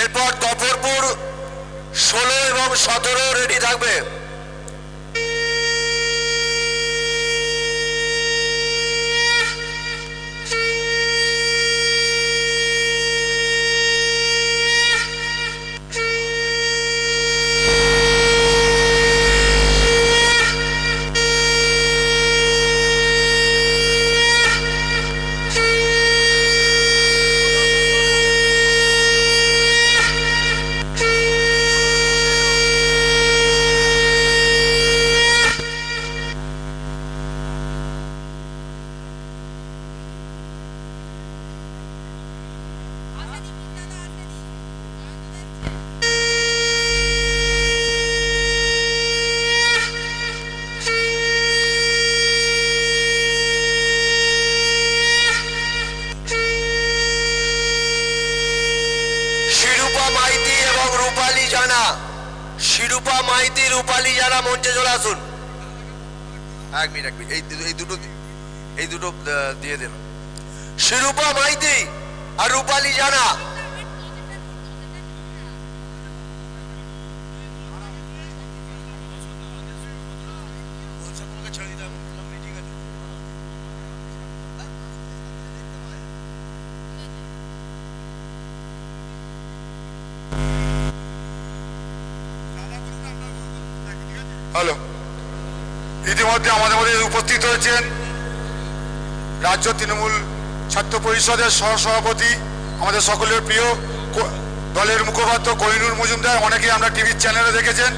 এরপর গফরপুর ষোলো এবং সতেরো রেডি থাকবে। রূপালী জানা। শিরূপা মাইতি রূপালী জানা মঞ্চে চলে আসুন। এক মিনিট এক মিনিট। এই দুটো এই দুটো দিয়ে দেন শিরূপা মাইতি আর রূপালী জানা। হ্যালো ইতিমধ্যে আমাদের মধ্যে উপস্থিত হয়েছেন। রাজ্য তৃণমূল ছাত্র পরিষদের সহসভাপতি, আমাদের সকলের প্রিয় দলের মুখপাত্র কহিনুর মজুমদার অনেকেই আমরা টিভির চ্যানেলে দেখেছেন।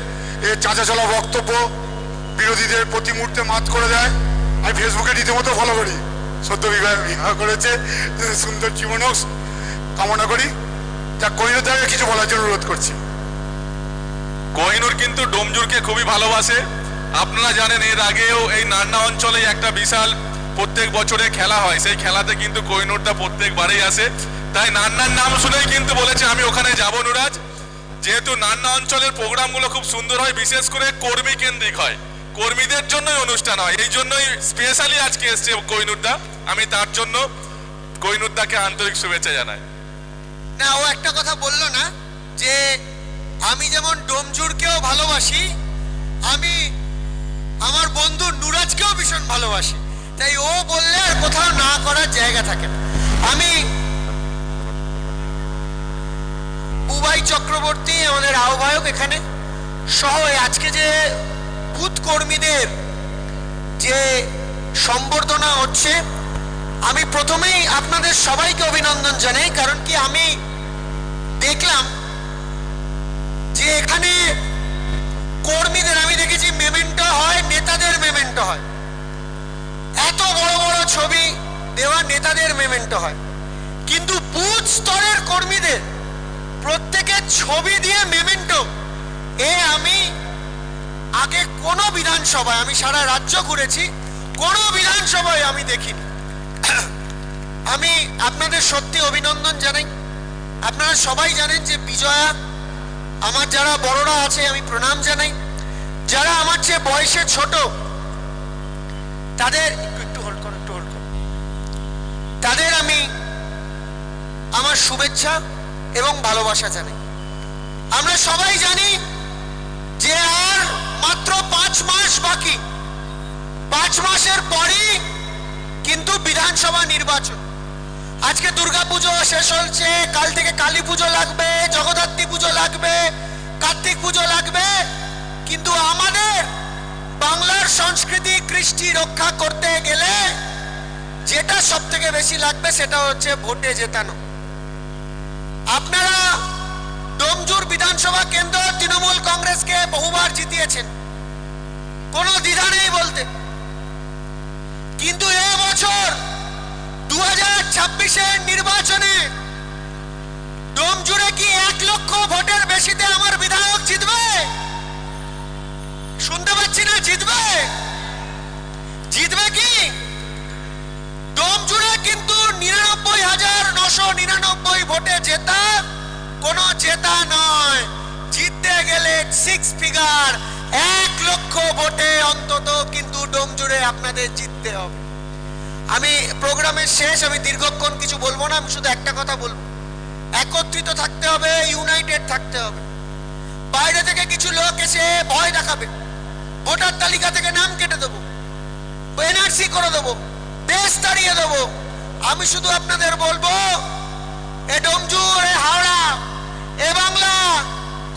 এর চাঁচা চলা বক্তব্য বিরোধীদের প্রতি মুহূর্তে মাত করে দেয়। আমি ফেসবুকে রীতিমতো ফলো করি। সদ্য বিবাহ বিবাহ করেছে, সুন্দর জীবনও কামনা করি। যা কোহিনুর দাকে কিছু বলার জন্য অনুরোধ করছি। কোহিনুর কিন্তু ডোমজুরকে খুবই ভালোবাসে। আপনারা জানেন এর আগেও এই নান্না অঞ্চলে একটা বিশাল প্রত্যেক বছরে খেলা হয়। সেই খেলাতে কিন্তু কোহিনুরটা প্রত্যেকবারেই আসে। তাই নান্নার নাম শুনেই কিন্তু বলেছে, আমি ওখানে যাব নুরাজ। যেহেতু নান্না অঞ্চলের প্রোগ্রামগুলো খুব সুন্দর হয়, বিশেষ করে কর্মী কেন্দ্রিক হয়। কর্মীদের জন্যই অনুষ্ঠান হয়। এই জন্যই স্পেশালি আজকে এসছে কোহিনুরদা আমি তার জন্য কোহিনুরদাকে আন্তরিক শুভেচ্ছা জানাই। না, ও একটা কথা বলল না যে আমি যেমন ডোমজুরকেও ভালোবাসি, আমি আমার বন্ধু নুরাজকেও ভীষণ ভালোবাসি। তাই ও বললে আর কোথাও না করার জায়গা থাকে না। আমি উবাই চক্রবর্তী আমাদের আহ্বায়ক এখানে, সহ আজকে যে বুথ কর্মীদের যে সম্বর্ধনা হচ্ছে, আমি প্রথমেই আপনাদের সবাইকে অভিনন্দন জানাই, কারণ কি আমি দেখলাম যে এখানে কর্মীদের, আমি দেখেছি মেমেন্টো হয়, নেতাদের মেমেন্টো হয়। এত বড় বড় ছবি দেওয়া নেতাদের মেমেন্টো হয়। কিন্তু বুথ স্তরের কর্মীদের প্রত্যেকের ছবি দিয়ে মেমেন্টো এ আমি আগে কোনো বিধানসভায়, আমি সারা রাজ্য ঘুরেছি, কোনো বিধানসভায় আমি দেখিনি। আমি আপনাদের সত্যি অভিনন্দন জানাই। আপনারা সবাই জানেন যে বিজয়া আমার যারা বড়রা আছে, আমি প্রণাম জানাই। যারা আমার চেয়ে বয়সে ছোট, তাদের একটু হোল্ড করো, একটু হোল্ড করো। তাদের আমি আমার শুভেচ্ছা এবং ভালোবাসা জানাই। আমরা সবাই জানি যে আর মাত্র পাঁচ মাস বাকি। পাঁচ মাসের পরই কিন্তু বিধানসভা নির্বাচন। আজকে দুর্গাপুজো শেষ হচ্ছে কাল থেকে কালী পুজো লাগবে, জগদ্ধাত্রী পুজো লাগবে, কার্তিক পুজো লাগবে। কিন্তু আমাদের বাংলার সংস্কৃতি, কৃষ্টি রক্ষা করতে গেলে যেটা সব থেকে বেশি লাগবে সেটা হচ্ছে ভোটে জেতানো। আপনারা ডোমজুর বিধানসভা কেন্দ্র তৃণমূল কংগ্রেসকে বহুবার জিতিয়েছেন। কোনো দ্বিধা নেই বলতে। কিন্তু এ বছর দু হাজার ছাব্বিশের নির্বাচনে ডোম জুড়ে কি এক লক্ষ ভোটের বেশিতে আমার বিধায়ক জিতবে? শুনতে পাচ্ছি না, জিতবে? জিতবে কি? ডোম জুড়ে কিন্তু নিরানব্বই হাজার নশো নিরানব্বই ভোটে জেতা কোনো জেতা নয়। জিততে গেলে সিক্স ফিগার এক লক্ষ ভোটে অন্তত কিন্তু ডোম জুড়ে আপনাদের জিততে হবে। আমি প্রোগ্রামের শেষ, আমি দীর্ঘক্ষণ কিছু বলব না, আমি শুধু একটা কথা বলব। একত্রিত থাকতে হবে ইউনাইটেড থাকতে হবে। বাইরে থেকে কিছু লোক এসে ভয় দেখাবে। ভোটার তালিকা থেকে নাম কেটে দেবো। এনআরসি করে দেবো। দেশ তাড়িয়ে দেবো। আমি শুধু আপনাদের বলব, এ ডোমজুর এ হাওড়া, এ বাংলা,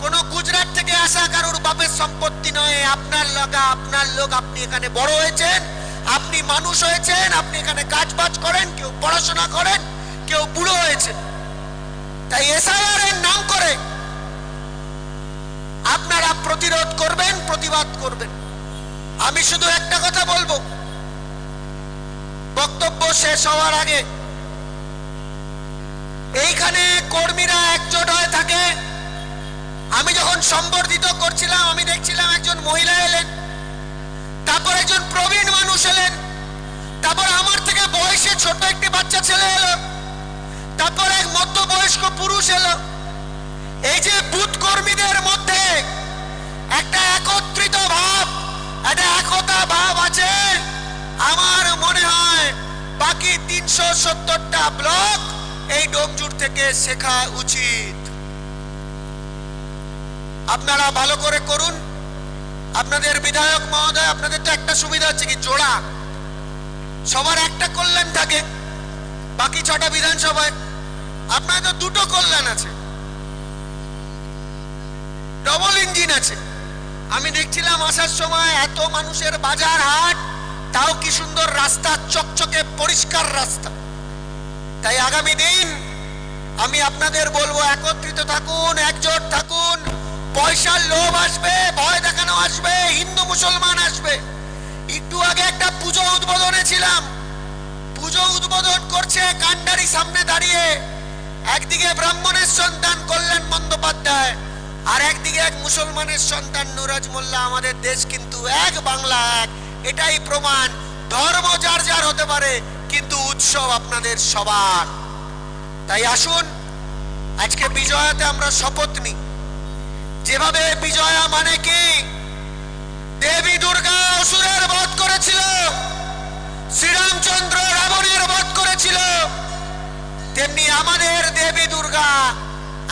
কোন গুজরাট থেকে আসা কারোর বাপের সম্পত্তি নয়, আপনার লগা, আপনার লোক আপনি এখানে বড় হয়েছেন। আপনি মানুষ হয়েছেন, আপনি এখানে কাজ বাজ করেন, কেউ পড়াশোনা করেন, কেউ বুড়ো হয়েছে তাই এসআইআর এর নাম করে আপনারা প্রতিরোধ করবেন, প্রতিবাদ করবেন। আমি শুধু একটা কথা বলব। বক্তব্য শেষ হওয়ার আগে এইখানে কর্মীরা একজোট হয়ে থাকে। আমি যখন সম্বর্ধিত করছিলাম, আমি দেখছিলাম একজন মহিলা এলেন। তারপর একজন প্রবীণ মানুষ এলেন। তারপর আমার থেকে বয়সে ছোট একটি বাচ্চা ছেলে এলো। তারপর এক মধ্যবয়স্ক পুরুষ এলো। এই যে বুথ কর্মীদের মধ্যে একটা একত্রিত ভাব, একটা একতা ভাব আছে। আমার মনে হয় বাকি তিনশো সত্তরটা ব্লক এই ডোমজুর থেকে শেখা উচিত। আপনারা ভালো করে করুন। আপনাদের বিধায়ক মহোদয়, আপনাদের তো একটা সুবিধা হচ্ছে কি, জোড়া। সবার একটা কল্যাণ থাকে, বাকি ছটা বিধানসভায়। আপনার তো দুটো কল্যাণ আছে। ডবল ইঞ্জিন আছে। আমি দেখছিলাম আসার সময় এত মানুষের বাজার হাট, তাও কি সুন্দর রাস্তা, চকচকে পরিষ্কার রাস্তা। তাই আগামী দিন আমি আপনাদের বলব, একত্রিত থাকুন, একজোট থাকুন, পয়সার লোভ আসবে আসবে, হিন্দু মুসলমান আসবে। একটু আগে একটা পুজো উদ্বোধনে ছিলাম। পুজো উদ্বোধন করছে কান্ডারি সামনে দাঁড়িয়ে। একদিকে ব্রাহ্মণের সন্তান কল্যাণ বন্দ্যোপাধ্যায়, আর একদিকে এক মুসলমানের সন্তান নুরাজ মোল্লা। আমাদের দেশ কিন্তু এক বাংলা, এক। এটাই প্রমাণ। ধর্ম যার যার হতে পারে, কিন্তু উৎসব আপনাদের সবার। তাই আসুন, আজকে বিজয়াতে আমরা শপথ নিই। যেভাবে বিজয়া মানে কি? দেবী দুর্গা অসুরের বধ করেছিল। শ্রীরামচন্দ্র রাবণের বধ করেছিল। তেমনি আমাদের দেবী দুর্গা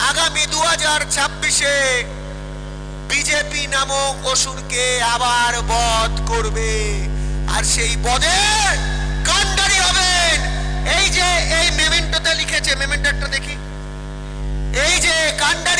আগামী দু হাজার ছাব্বিশে বিজেপি নামক অসুরকে আবার বধ করবে। আর সেই বদের কান্ডারি হবেন। এই যে, এই মেমেন্টোতে লিখেছে মেমেন্টো দেখি। এই যে কান্ডারি